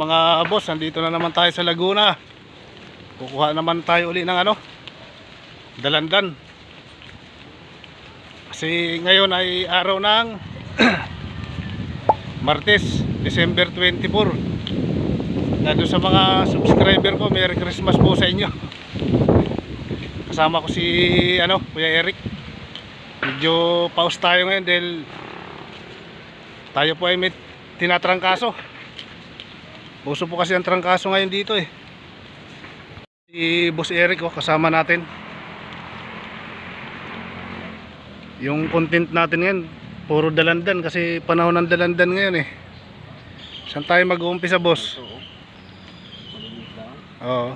mga boss, nandito na naman tayo sa Laguna. Kukuha naman tayo uli ng ano, dalandan. Kasi ngayon ay araw ng Martes, December 24. Lalo sa mga subscriber ko, Merry Christmas po sa inyo. Kasama ko si ano, Kuya Eric. Medyo pause tayo ngayon dahil tayo po ay may tinatrangkaso. Puso po kasi ang trangkaso ngayon dito eh. Si Boss Eric oh, kasama natin. Yung content natin ngayon, puro dalandan kasi panahon ng dalandan ngayon eh. Saan tayo mag-uumpisa, boss? Oo.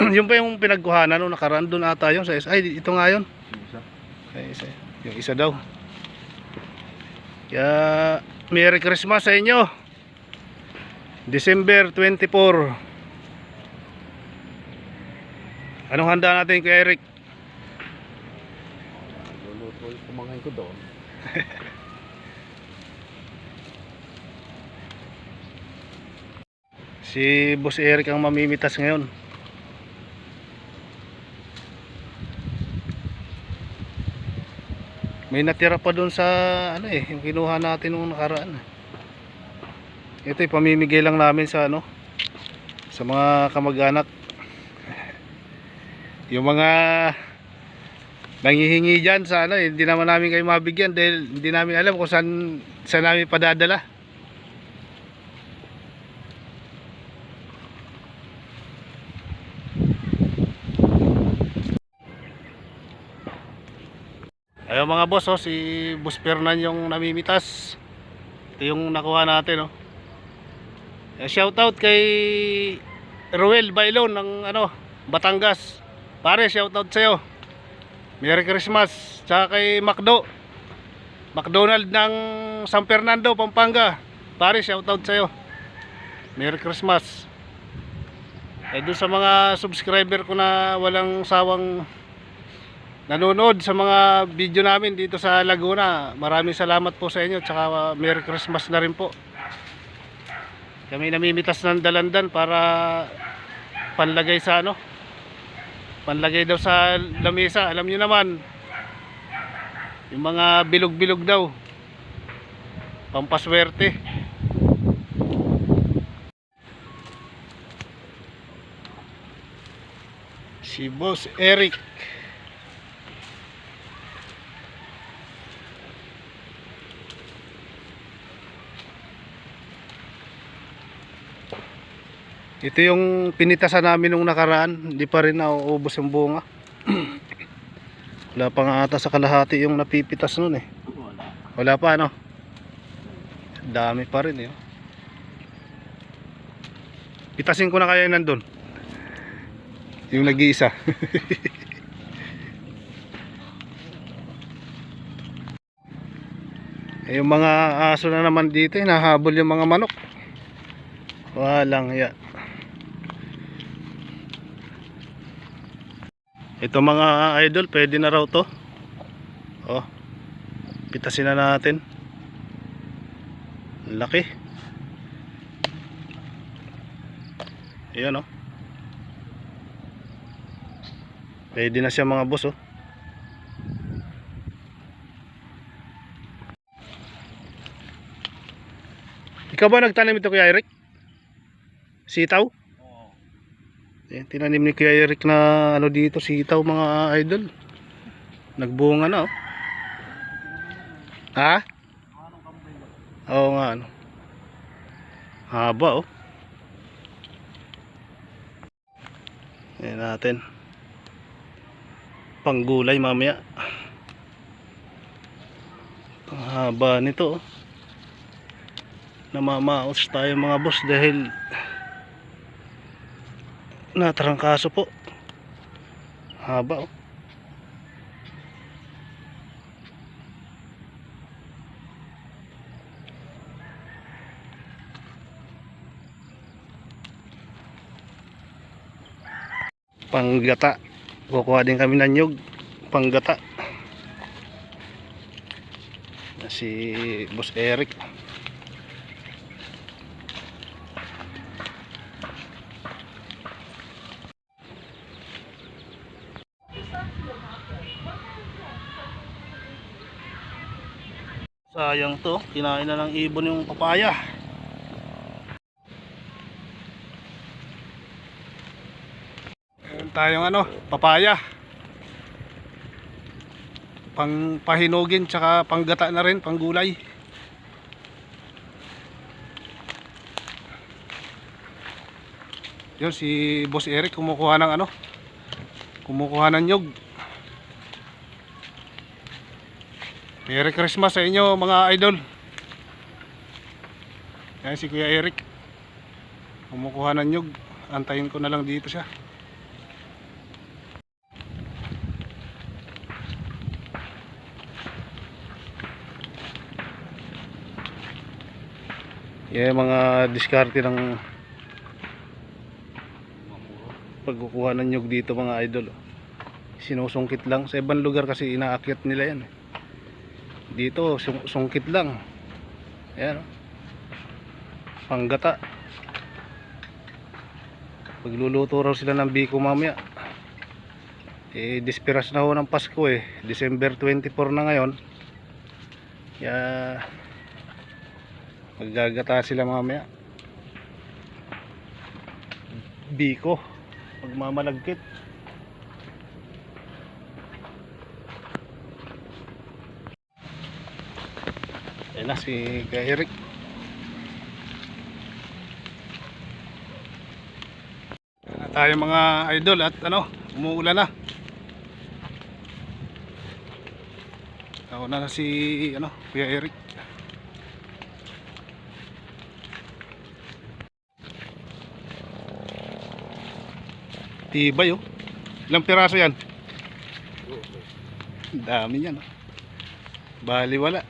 yung pa yung pinagkuhanan nung nakaraan doon ata yun sa isa. Ay, ito nga yun. Ay, isa. Yung isa daw. Kaya, Merry Christmas sa inyo. December 24. Anong handa natin kay Eric? Luluto yung kumangay ko doon. Si Boss Eric ang mamimitas ngayon. May natira pa doon sa ano eh, yung kinuha natin nung nakaraan. Ito pamimigay lang namin sa ano sa mga kamag-anak. Yung mga nanghihingi diyan sa ano, eh, hindi naman namin kayo mabigyan dahil hindi namin alam kung saan saan namin padadala. Ayun mga boss, oh, si Boss Fernan yung namimitas. Ito yung nakuha natin, oh. Eh, Shoutout kay Ruel Bailon ng ano, Batangas. Pare, shoutout sa'yo. Merry Christmas. Tsaka kay Macdo. McDonald ng San Fernando, Pampanga. Pare, shoutout sa'yo. Merry Christmas. Eh, doon sa mga subscriber ko na walang sawang nanonood sa mga video namin dito sa Laguna. Maraming salamat po sa inyo tsaka Merry Christmas na rin po. Kami namimitas ng dalandan para panlagay sa ano? Panlagay daw sa lamesa. Alam niyo naman yung mga bilog-bilog daw. Pampaswerte. Si Boss Eric. Ito yung pinitasan namin nung nakaraan, hindi pa rin nauubos yung bunga. Wala pa nga ata sa kalahati yung napipitas nun eh. Wala. Pa ano? Dami pa rin eh. Pitasin ko na kaya yun nandun. Yung nag-iisa. Eh, yung mga aso na naman dito, hinahabol yung mga manok. Walang ya. Ito mga idol, pwede na raw to. Oh. Pitasin na natin. Laki. Ayan oh. Pwede na siya mga boss oh. Ikaw ba nagtanim ito Kuya Eric? Sitaw? Ayan, tinanim ni Kuya Eric na ano dito, sitaw mga idol. Nagbunga na oh. Ha? Oo nga ano. Haba oh. Ayan natin. Panggulay mamaya. Ang haba nito oh. Namamaos tayo mga boss dahil natrangkaso po. Haba oh. panggata kukuha din kami ng nyug panggata si boss Eric Sayang to, kinain na ng ibon yung papaya. Meron tayong ano, papaya. Pang pahinugin tsaka panggata na rin, panggulay. Yun si Boss Eric kumukuha ng ano? Kumukuha ng nyog. Merry Christmas sa inyo mga idol. Yan si Kuya Eric. Kumukuha ng nyog. Antayin ko na lang dito siya. Yan yung mga diskarte ng pagkukuha ng nyog dito mga idol. Sinusungkit lang. Sa ibang lugar kasi inaakyat nila yan. eh. Dito, sung- sungkit lang. Ayan. oh. Panggata. Pagluluto raw sila ng biko mamaya. Eh, dispiras na ho ng Pasko eh. December 24 na ngayon. Kaya, maggagata sila mamaya. Biko. Magmamalagkit. Ayan na si Kuya Eric. Ayan tayo mga idol at ano, umuulan na. Nauna na si ano, Kuya Eric. Tibay oh. Ilang piraso yan? Dami yan oh. Bali wala.